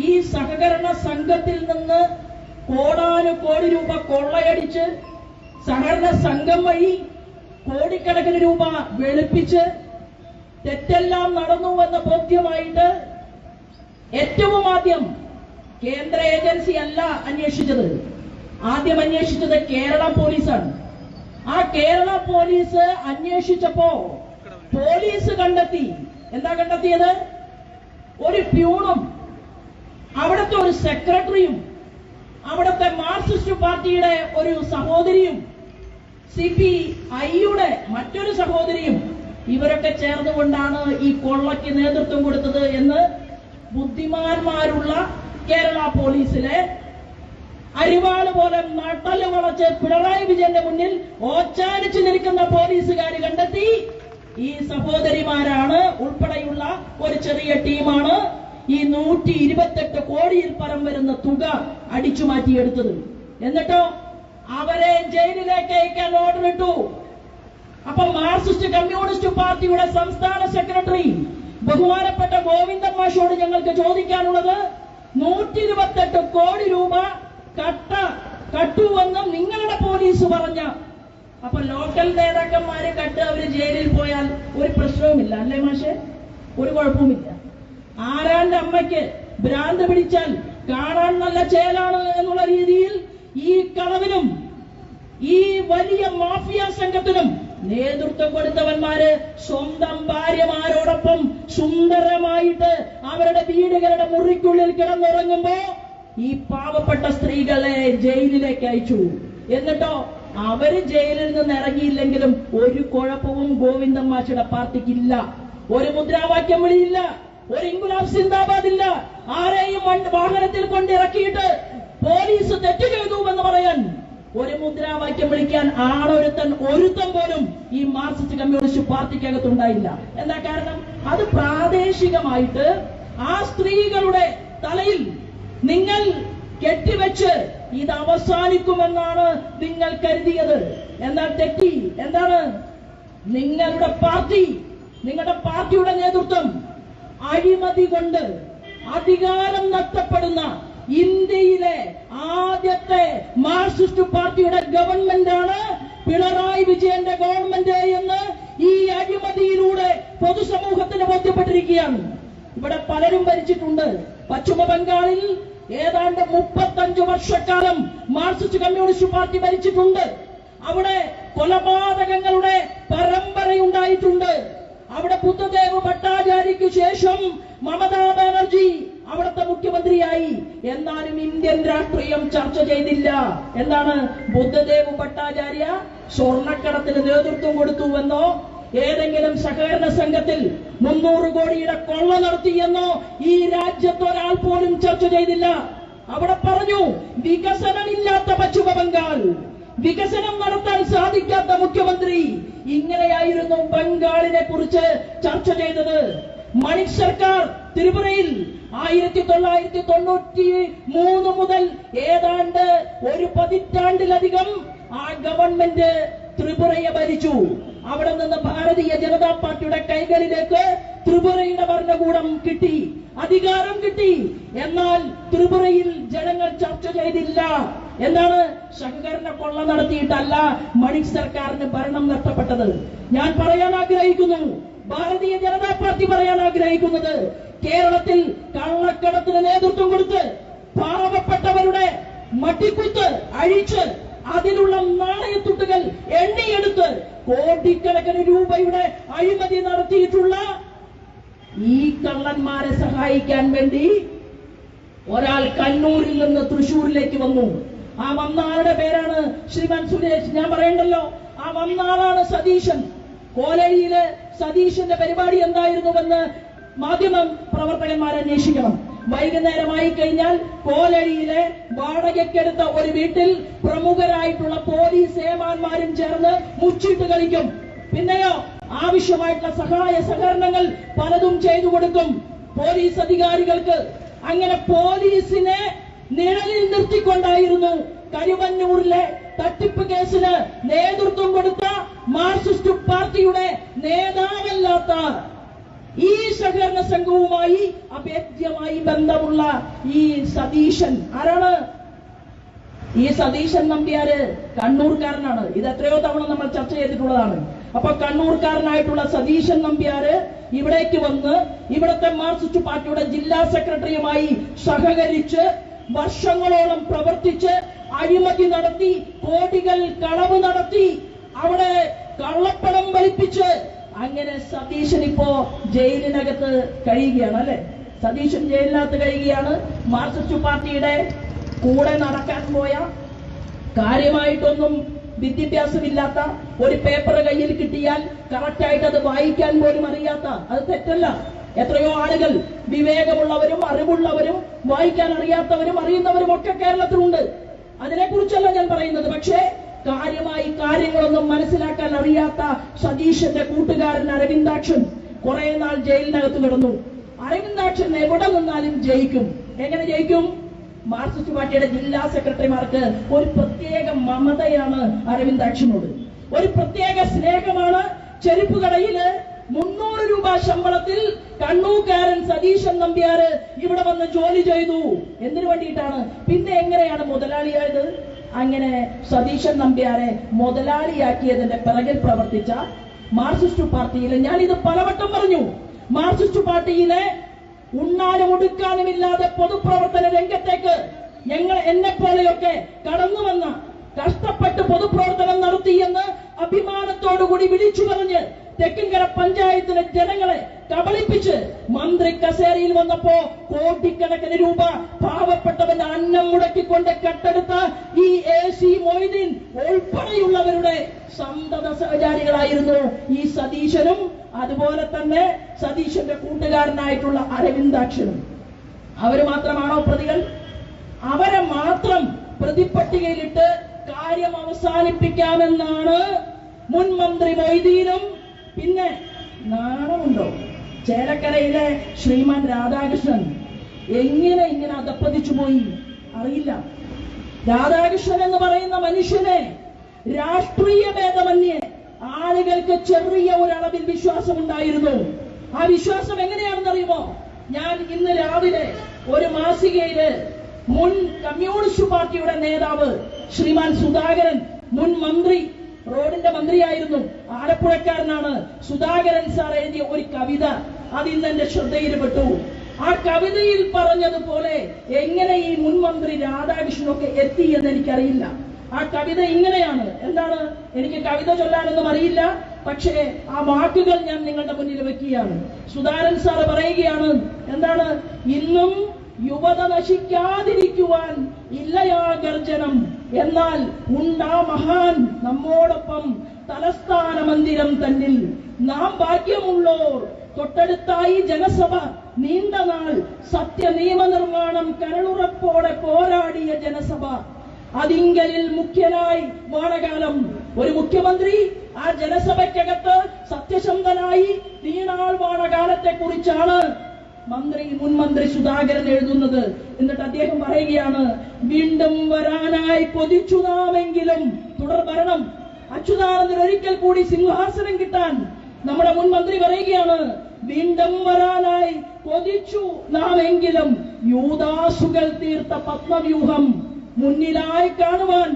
ഈ സഹകരണ സംഘത്തിൽ നിന്ന് കോടാനു കോടി രൂപ കൊള്ളയടിച്ച് സഹകരണ സംഘം വഴി കോടിക്കണക്കിന് രൂപ വെളുപ്പിച്ച് തെറ്റെല്ലാം നടന്നു എന്ന ബോധ്യമായിട്ട് ഏറ്റവും ആദ്യം കേന്ദ്ര ഏജൻസി അല്ല അന്വേഷിച്ചത്. ആദ്യം അന്വേഷിച്ചത് കേരള പോലീസാണ്. ആ കേരള പോലീസ് അന്വേഷിച്ചപ്പോ പോലീസ് കണ്ടെത്തി. എന്താ കണ്ടെത്തിയത്? ഒരു പ്യൂണും അവിടുത്തെ ഒരു സെക്രട്ടറിയും അവിടുത്തെ മാർക്സിസ്റ്റ് പാർട്ടിയുടെ ഒരു സഹോദരിയും സി പി ഐയുടെ മറ്റൊരു സഹോദരിയും ഇവരൊക്കെ ചേർന്നുകൊണ്ടാണ് ഈ കൊള്ളയ്ക്ക് നേതൃത്വം കൊടുത്തത് എന്ന് ബുദ്ധിമാന്മാരുള്ള കേരള പോലീസിലെ അരിവാൾ പോലെ നട്ടൽ വളച്ച് പിണറായി വിജയന്റെ മുന്നിൽ ഓച്ചാനിച്ചു നിൽക്കുന്ന പോലീസുകാർ കണ്ടെത്തി. ഈ സഹോദരിമാരാണ് ഉൾപ്പെടെയുള്ള ഒരു ചെറിയ ടീമാണ്. ഈ നൂറ്റി ഇരുപത്തെട്ട് കോടിയിൽ പരം വരുന്ന തുക അടിച്ചു മാറ്റിയെടുത്തത് എന്നിട്ടോ? അവരെ ജയിലിലേക്ക് അയക്കാൻ ഓർഡർ ഇട്ടു. അപ്പൊ മാർക്സിസ്റ്റ് കമ്മ്യൂണിസ്റ്റ് പാർട്ടിയുടെ സംസ്ഥാന സെക്രട്ടറി ബഹുമാനപ്പെട്ട ഗോവിന്ദൻ മാഷോട് ഞങ്ങൾക്ക് ചോദിക്കാനുള്ളത് നൂറ്റി ഇരുപത്തെട്ട് കോടി രൂപ കട്ട കട്ടുവെന്ന് നിങ്ങളുടെ പോലീസ് പറഞ്ഞ അപ്പൊ ലോക്കൽ നേതാക്കന്മാര് കട്ട് അവർ ജയിലിൽ പോയാൽ ഒരു പ്രശ്നവുമില്ല അല്ലേ മാഷെ? ഒരു കുഴപ്പവുമില്ല. ആരാന്റെ അമ്മയ്ക്ക് ഭ്രാന്ത് പിടിച്ചാൽ കാണാൻ നല്ല ചേലാണ് എന്നുള്ള രീതിയിൽ ഈ കളവിനും ഈ വലിയ മാഫിയ സംഘത്തിനും നേതൃത്വം കൊടുത്തവന്മാര് സ്വന്തം ഭാര്യമാരോടൊപ്പം സുന്ദരമായിട്ട് അവരുടെ വീടുകളുടെ മുറിക്കുള്ളിൽ കിടന്നുറങ്ങുമ്പോ ഈ പാവപ്പെട്ട സ്ത്രീകളെ ജയിലിലേക്ക് അയച്ചു. എന്നിട്ടോ അവർ ജയിലിൽ നിന്ന് ഇറങ്ങിയില്ലെങ്കിലും ഒരു കുഴപ്പവും ഗോവിന്ദൻ മാഷിയുടെ പാർട്ടിക്കില്ല. ഒരു മുദ്രാവാക്യം വിളിയില്ല. ഒരു ഇൻകുലാബ് സിന്ദാബാദ് ഇല്ല ആരെയും വാഹനത്തിൽ കൊണ്ടിറക്കിയിട്ട് പോലീസ് തെറ്റ് ചെയ്തു എന്ന് പറയാൻ ഒരു മുദ്രാവാക്യം വിളിക്കാൻ ആളൊരുത്തൻ ഒരുത്തൻ പോലും ഈ മാർക്സിസ്റ്റ് കമ്മ്യൂണിസ്റ്റ് പാർട്ടിക്കകത്തുണ്ടായില്ല. എന്താ കാരണം? അത് പ്രാദേശികമായിട്ട് ആ സ്ത്രീകളുടെ തലയിൽ നിങ്ങൾ കെട്ടിവെച്ച് ഇത് അവസാനിക്കുമെന്നാണ് നിങ്ങൾ കരുതിയത്. എന്നാൽ തെറ്റി. എന്താണ്? നിങ്ങളുടെ പാർട്ടി നിങ്ങളുടെ പാർട്ടിയുടെ നേതൃത്വം അഴിമതി കൊണ്ട് അധികാരം നഷ്ടപ്പെടുന്ന ഇന്ത്യയിലെ ആദ്യത്തെ മാർക്സിസ്റ്റ് പാർട്ടിയുടെ ഗവൺമെന്റ് ആണ് പിണറായി വിജയന്റെ ഗവൺമെന്റ് എന്ന് ഈ അഴിമതിയിലൂടെ പൊതുസമൂഹത്തിന് ബോധ്യപ്പെട്ടിരിക്കുകയാണ്. ഇവിടെ പലരും ഭരിച്ചിട്ടുണ്ട്. പശ്ചിമ ബംഗാളിൽ ഏതാണ്ട് മുപ്പത്തഞ്ചു വർഷക്കാലം മാർക്സിസ്റ്റ് കമ്മ്യൂണിസ്റ്റ് പാർട്ടി ഭരിച്ചിട്ടുണ്ട്. അവിടെ കൊലപാതകങ്ങളുടെ പരമ്പരയുണ്ടായിട്ടുണ്ട്. അവിടെ ബുദ്ധദേവ് ഭട്ടാചാര്യയ്ക്ക് ശേഷം മമതാ ബാനർജി അവിടുത്തെ മുഖ്യമന്ത്രിയായി. എന്നാലും ഇന്ത്യൻ രാഷ്ട്രീയം ചർച്ച ചെയ്തില്ല. എന്താണ്? ബുദ്ധദേവ് ഭട്ടാചാര്യ സ്വർണക്കടത്തിന് നേതൃത്വം കൊടുത്തുവെന്നോ ഏതെങ്കിലും സഹകരണ സംഘത്തിൽ മുന്നൂറ് കോടിയുടെ കൊള്ള നടത്തിയെന്നോ ഈ രാജ്യത്ത് ഒരാൾ പോലും ചർച്ച ചെയ്തില്ല. അവിടെ പറഞ്ഞു വികസനമില്ലാത്ത പശ്ചിമ ബംഗാൾ വികസനം നടത്താൻ സാധിക്കാത്ത മുഖ്യമന്ത്രി ഇങ്ങനെയായിരുന്നു ബംഗാളിനെ കുറിച്ച് ചർച്ച ചെയ്തത്. മണിക് സർക്കാർ ത്രിപുരയിൽ ആയിരത്തി തൊള്ളായിരത്തി തൊണ്ണൂറ്റി മൂന്ന് മുതൽ ഏതാണ്ട് ഒരു പതിറ്റാണ്ടിലധികം ആ ഗവൺമെന്റ് ത്രിപുരയെ ഭരിച്ചു. അവിടെ നിന്ന് ഭാരതീയ ജനതാ പാർട്ടിയുടെ കൈകളിലേക്ക് ത്രിപുരയുടെ ഭരണകൂടം കിട്ടി. അധികാരം കിട്ടി. എന്നാൽ ത്രിപുരയിൽ ജനങ്ങൾ ചർച്ച ചെയ്തില്ല. എന്താണ്? സഹകരണ കൊള്ള നടത്തിയിട്ടല്ല മണിക് സർക്കാരിന് ഭരണം നഷ്ടപ്പെട്ടത്. ഞാൻ പറയാൻ ആഗ്രഹിക്കുന്നു. ഭാരതീയ ജനതാ പാർട്ടി പറയാൻ ആഗ്രഹിക്കുന്നത് കേരളത്തിൽ കള്ളക്കടത്തിന് നേതൃത്വം കൊടുത്ത് പാവപ്പെട്ടവരുടെ മട്ടിക്കുത്ത് അഴിച്ച് അതിലുള്ള നാണയത്തുട്ടുകൾ എണ്ണിയെടുത്ത് കോടിക്കണക്കിന് രൂപയുടെ അഴിമതി നടത്തിയിട്ടുള്ള ഈ കള്ളന്മാരെ സഹായിക്കാൻ വേണ്ടി ഒരാൾ കണ്ണൂരിൽ നിന്ന് തൃശൂരിലേക്ക് വന്നു. ആ വന്ന ആളുടെ പേരാണ് ശ്രീമാൻ സുരേഷ്. ഞാൻ പറയണ്ടല്ലോ ആ വന്ന ആളാണ് സതീശൻ. കോലഴിയിലെ സതീശന്റെ പരിപാടി എന്തായിരുന്നുവെന്ന് മാധ്യമം പ്രവർത്തകന്മാർ അന്വേഷിക്കണം. വൈകുന്നേരമായി കഴിഞ്ഞാൽ കോലഴിയിലെ വാടകയ്ക്കെടുത്ത ഒരു വീട്ടിൽ പ്രമുഖരായിട്ടുള്ള പോലീസ് ഏമാന്മാരും ചേർന്ന് മുച്ചിട്ട് കളിക്കും. പിന്നെയോ ആവശ്യമായിട്ടുള്ള സഹായ സഹകരണങ്ങൾ പലതും ചെയ്തു കൊടുക്കും. പോലീസ് അധികാരികൾക്ക് അങ്ങനെ പോലീസിനെ നിഴലിൽ നിർത്തിക്കൊണ്ടായിരുന്നു കരുവന്നൂരിലെ തട്ടിപ്പ് കേസിന് നേതൃത്വം കൊടുത്ത മാർക്സിസ്റ്റ് പാർട്ടിയുടെ നേതാവല്ലാത്ത ഈ സഹകരണ സംഘവുമായി അഭേദ്യമായി ബന്ധമുള്ള ഈ സതീശൻ ആരാണ്? ഈ സതീശൻ നമ്പ്യാര് കണ്ണൂർക്കാരനാണ്. ഇത് എത്രയോ തവണ നമ്മൾ ചർച്ച ചെയ്തിട്ടുള്ളതാണ്. അപ്പൊ കണ്ണൂർക്കാരനായിട്ടുള്ള സതീശൻ നമ്പ്യാര് ഇവിടേക്ക് വന്ന് ഇവിടത്തെ മാർക്സിസ്റ്റ് പാർട്ടിയുടെ ജില്ലാ സെക്രട്ടറിയുമായി സഹകരിച്ച് വർഷങ്ങളോളം പ്രവർത്തിച്ച് അഴിമതി നടത്തി കോടികൾ കളവ് നടത്തി അവിടെ കള്ളപ്പണം വലിപ്പിച്ച് അങ്ങനെ സതീശൻ ഇപ്പോ ജയിലിനകത്ത് കഴിയുകയാണ് അല്ലെ? സതീശൻ ജയിലിനകത്ത് കഴിയുകയാണ്. മാർക്സിസ്റ്റ് പാർട്ടിയുടെ കൂടെ നടക്കാൻ പോയ കാര്യമായിട്ടൊന്നും വിദ്യാഭ്യാസമില്ലാത്ത ഒരു പേപ്പർ കയ്യിൽ കിട്ടിയാൽ കറക്റ്റായിട്ട് അത് വായിക്കാൻ പോലും അറിയാത്ത അത് തെറ്റല്ല. എത്രയോ ആളുകൾ വിവേകമുള്ളവരും അറിവുള്ളവരും വായിക്കാൻ അറിയാത്തവരും അറിയുന്നവരും ഒക്കെ കേരളത്തിലുണ്ട്. അതിനെക്കുറിച്ചല്ല ഞാൻ പറയുന്നത്. പക്ഷേ കാര്യമായി കാര്യങ്ങളൊന്നും മനസ്സിലാക്കാൻ അറിയാത്ത സതീശന്റെ കൂട്ടുകാരൻ അരവിന്ദാക്ഷൻ കുറെ നാൾ ജയിലിനകത്ത് കിടന്നു. അരവിന്ദാക്ഷൻ എവിടെ നിന്നാലും ജയിക്കും. എങ്ങനെ ജയിക്കും? മാർക്സിസ്റ്റ് പാർട്ടിയുടെ ജില്ലാ സെക്രട്ടറിമാർക്ക് ഒരു പ്രത്യേക മമതയാണ് അരവിന്ദാക്ഷനോട്. ഒരു പ്രത്യേക സ്നേഹമാണ് ചെരുപ്പ് കടയിൽ മുന്നൂറ് രൂപ ശമ്പളത്തിൽ കണ്ണൂക്കാരൻ സതീശൻ നമ്പ്യാര് ഇവിടെ വന്ന് ജോലി ചെയ്തു. എന്തിനു വേണ്ടിയിട്ടാണ്? പിന്നെ എങ്ങനെയാണ് മുതലാളിയായത്? അങ്ങനെ സതീശൻ നമ്പ്യാരെ മുതലാളിയാക്കിയതിന്റെ പിറകിൽ പ്രവർത്തിച്ച മാർക്സിസ്റ്റ് പാർട്ടിയിലെ ഞാൻ ഇത് പലവട്ടം പറഞ്ഞു. മാർക്സിസ്റ്റ് പാർട്ടിയിലെ ഉണ്ണാനും ഒടുക്കാനുമില്ലാതെ പൊതുപ്രവർത്തന രംഗത്തേക്ക് ഞങ്ങൾ എന്നെ പോലെയൊക്കെ കടന്നു വന്ന കഷ്ടപ്പെട്ട് പൊതുപ്രവർത്തനം നടത്തിയെന്ന് അഭിമാനത്തോടുകൂടി വിളിച്ചു പറഞ്ഞ് തെക്കിൻകര പഞ്ചായത്തിലെ ജനങ്ങളെ കബളിപ്പിച്ച് മന്ത്രി കസേരയിൽ വന്നപ്പോ കോടിക്കണക്കിന് രൂപ പാവപ്പെട്ടവന്റെ അന്നം മുടക്കിക്കൊണ്ട് കട്ടെടുത്ത ഈ എ സി മൊയ്തീൻ ഉൾപ്പെടെയുള്ളവരുടെ സന്തത സഹചാരികളായിരുന്നു ഈ സതീശനും അതുപോലെ തന്നെ സതീശന്റെ കൂട്ടുകാരനായിട്ടുള്ള അരവിന്ദാക്ഷനും. അവർ മാത്രമാണോ പ്രതികൾ? അവരെ മാത്രം പ്രതിപ്പട്ടികയിലിട്ട് കാര്യം അവസാനിപ്പിക്കാമെന്നാണ് മുൻ മന്ത്രി മൊയ്തീനും പിന്നെ നാണമുണ്ടോ? ചേലക്കരയിലെ ശ്രീമാൻ രാധാകൃഷ്ണൻ എങ്ങനെ ഇങ്ങനെ അതപ്പതിച്ചു പോയി? അറിയില്ല. രാധാകൃഷ്ണൻ എന്ന് പറയുന്ന മനുഷ്യനെ രാഷ്ട്രീയ ഭേദമന്യേ ആളുകൾക്ക് ചെറിയ ഒരളവിൽ വിശ്വാസം ഉണ്ടായിരുന്നു ആ വിശ്വാസം എങ്ങനെയാണെന്നറിയുമോ? ഞാൻ ഇന്ന് രാവിലെ ഒരു മാസികയിൽ മുൻ കമ്മ്യൂണിസ്റ്റ് പാർട്ടിയുടെ നേതാവ് ശ്രീമാൻ സുധാകരൻ മുൻ മന്ത്രി റോഡിന്റെ മന്ത്രിയായിരുന്നു ആലപ്പുഴക്കാരനാണ് സുധാകരൻ സാർ എഴുതിയ ഒരു കവിത. അതിൽ എന്റെ ശ്രദ്ധയിൽപ്പെട്ടു. ആ കവിതയിൽ പറഞ്ഞതുപോലെ എങ്ങനെ ഈ മുൻ മന്ത്രി രാധാകൃഷ്ണനൊക്കെ എത്തി എന്ന് എനിക്കറിയില്ല. ആ കവിത ഇങ്ങനെയാണ്. എന്താണ്? എനിക്ക് കവിത ചൊല്ലാനൊന്നും അറിയില്ല. പക്ഷേ ആ വാക്കുകൾ ഞാൻ നിങ്ങളുടെ മുന്നിൽ വെക്കുകയാണ്. സുധാരൻ സാറ് പറയുകയാണ് എന്താണ്? ഇന്നും യുവത നശിക്കാതിരിക്കുവാൻ ഇല്ലയാ ഗർജനം എന്നാൽ ഉണ്ടാ മഹാൻ നമ്മോടൊപ്പം തലസ്ഥാന മന്ദിരം തന്നിൽ. നാം ഭാഗ്യമുള്ളോർ. തൊട്ടടുത്തായി ജനസഭ. നീണ്ട നാൾ സത്യ നിയമനിർമ്മാണം കരളുറപ്പോടെ പോരാടിയ ജനസഭ. അതിങ്കലിൽ മുഖ്യനായി വാണകാലം ഒരു മുഖ്യമന്ത്രി ആ ജനസഭയ്ക്കകത്ത് സത്യസന്ധനായി നീണാൾ വാണകാലത്തെ കുറിച്ചാണ് മന്ത്രി മുൻ മന്ത്രി സുധാകരൻ എഴുതുന്നത്. എന്നിട്ട് അദ്ദേഹം പറയുകയാണ് വീണ്ടും വരാനായി കൊതിച്ചു നാമെങ്കിലും തുടർ ഭരണം. അച്യുതാനന്ദൻ ഒരിക്കൽ കൂടി സിംഹാസനം കിട്ടാൻ നമ്മുടെ മുൻ മന്ത്രി പറയുകയാണ് വീണ്ടും വരാനായി കൊതിച്ചു നാമെങ്കിലും യൂദാസുകൾ തീർത്ത പത്മവ്യൂഹം മുന്നിലായി കാണുവാൻ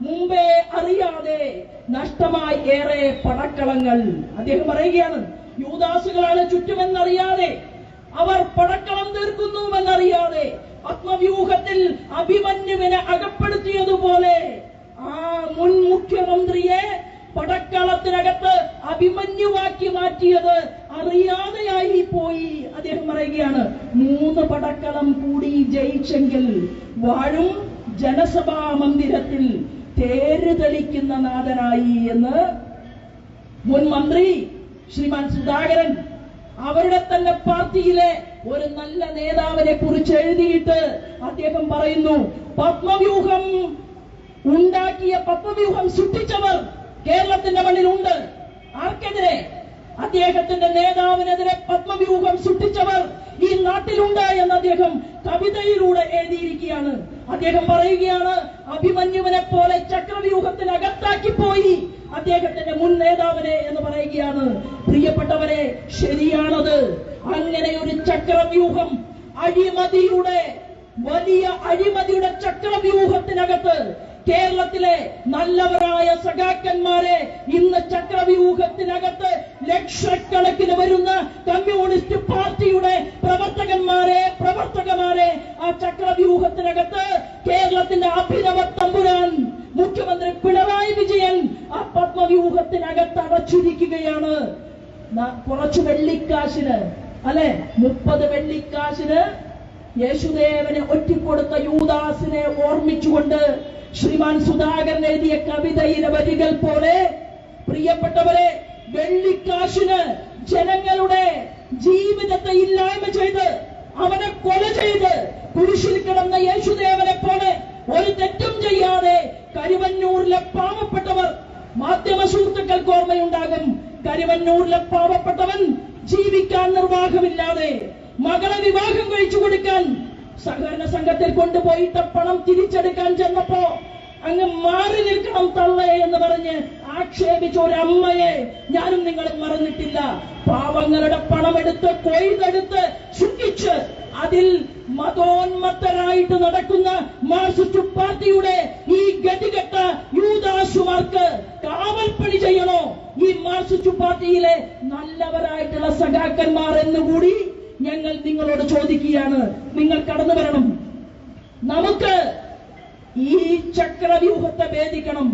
മുമ്പേ അറിയാതെ നഷ്ടമായി ഏറെ പടക്കളങ്ങൾ. അദ്ദേഹം പറയുകയാണ് യൂദാസുകളാണ് ചുറ്റുമെന്നറിയാതെ അവർ പടക്കളം തീർക്കുന്നു തീർക്കുന്നുവെന്നറിയാതെ പത്മവ്യൂഹത്തിൽ അഭിമന്യുവിനെ അകപ്പെടുത്തിയതുപോലെ ആ മുൻ മുഖ്യമന്ത്രിയെ പടക്കളത്തിനകത്ത് അഭിമന്യുവാക്കി മാറ്റിയത് അറിയാതെയായി പോയി. അദ്ദേഹം പറയുകയാണ് മൂന്ന് പടക്കളം കൂടി ജയിച്ചെങ്കിൽ വാഴും ജനസഭാ മന്ദിരത്തിൽ തേര് തെളിക്കുന്ന നാഥനായി എന്ന് മുൻ മന്ത്രി ശ്രീമാൻ സുധാകരൻ അവരുടെ തന്നെ പാർട്ടിയിലെ ഒരു നല്ല നേതാവിനെ കുറിച്ച് എഴുതിയിട്ട് അദ്ദേഹം പറയുന്നു പത്മവ്യൂഹം ഉണ്ടാക്കിയ പത്മവ്യൂഹം സൃഷ്ടിച്ചവർ കേരളത്തിന്റെ മണ്ണിലുണ്ട്. ആർക്കെതിരെ? അദ്ദേഹത്തിന്റെ നേതാവിനെതിരെ പത്മവ്യൂഹം സൃഷ്ടിച്ചവർ ഈ നാട്ടിലുണ്ട് എന്ന് അദ്ദേഹം കവിതയിലൂടെ എഴുതിയിരിക്കുകയാണ്. അദ്ദേഹം പറയുകയാണ് അഭിമന്യുവിനെ പോലെ ചക്രവ്യൂഹത്തിനകത്താക്കി പോയി അദ്ദേഹത്തിന്റെ മുൻ നേതാവിനെ എന്ന് പറയുകയാണ്. പ്രിയപ്പെട്ടവരെ ശരിയാണത്. അങ്ങനെ ഒരു ചക്രവ്യൂഹം അഴിമതിയുടെ വലിയ അഴിമതിയുടെ ചക്രവ്യൂഹത്തിനകത്ത് കേരളത്തിലെ നല്ലവരായ സഖാക്കന്മാരെ ഇന്ന് ചക്രവ്യൂഹത്തിനകത്ത് ലക്ഷക്കണക്കിന് വരുന്ന കമ്മ്യൂണിസ്റ്റ് പാർട്ടിയുടെ പ്രവർത്തകന്മാരെ പ്രവർത്തകമാരെ ആ ചക്രവ്യൂഹത്തിനകത്ത് കേരളത്തിന്റെ അഭിനവ തമ്പുരാൻ മുഖ്യമന്ത്രി പിണറായി വിജയൻ ആ പത്മവ്യൂഹത്തിനകത്ത് അടച്ചിരിക്കുകയാണ്. കുറച്ചു വെള്ളിക്കാശിന് അല്ലെ? മുപ്പത് വെള്ളിക്കാശിന് യേശുദേവന് ഒറ്റിക്കൊടുത്ത യൂദാസിനെ ഓർമ്മിച്ചുകൊണ്ട് ശ്രീമാൻ സുധാകരൻ എഴുതിയ കവിതയിലെ വരികൾ പോലെ പ്രിയപ്പെട്ടവരെ വെള്ളിക്കാശിന് ജനങ്ങളുടെ ജീവിതത്തെ ഇല്ലായ്മ ചെയ്ത് അവനെ കൊല ചെയ്ത് കുരിശിൽ കിടന്ന യേശുദേവനെ പോലെ ഒരു തെറ്റും ചെയ്യാതെ കരുവന്നൂരിലെ പാവപ്പെട്ടവർ മാധ്യമ സുഹൃത്തുക്കൾക്ക് ഓർമ്മയുണ്ടാകും. കരുവന്നൂരിലെ പാവപ്പെട്ടവൻ ജീവിക്കാൻ നിർവാഹമില്ലാതെ മകളെ വിവാഹം കഴിച്ചു കൊടുക്കാൻ സഹകരണ സംഘത്തിൽ കൊണ്ടുപോയിട്ട് പണം തിരിച്ചെടുക്കാൻ ചെന്നപ്പോ അങ്ങ് മാറി നിൽക്കണം തള്ളയെ എന്ന് പറഞ്ഞ് ആക്ഷേപിച്ച ഒരു അമ്മയെ ഞാനും നിങ്ങളും മറന്നിട്ടില്ല. പാവങ്ങളുടെ പണമെടുത്ത് കൊയ്തെടുത്ത് ശുദ്ധിച്ച് അതിൽ മതോന്മത്തരായിട്ട് നടക്കുന്ന മാർസിസ്റ്റ് പാർട്ടിയുടെ ഈ ഗതികെട്ട യൂതാശുമാർക്ക് കാവൽപ്പണി ചെയ്യണോ? ഈ മാർസിസ്റ്റ് പാർട്ടിയിലെ നല്ലവരായിട്ടുള്ള സഖാക്കന്മാർ എന്നുകൂടി ഞങ്ങൾ നിങ്ങളോട് ചോദിക്കുകയാണ്. നിങ്ങൾ കടന്നു വരണം. നമുക്ക് ഈ ചക്രവ്യൂഹത്തെ ഭേദിക്കണം.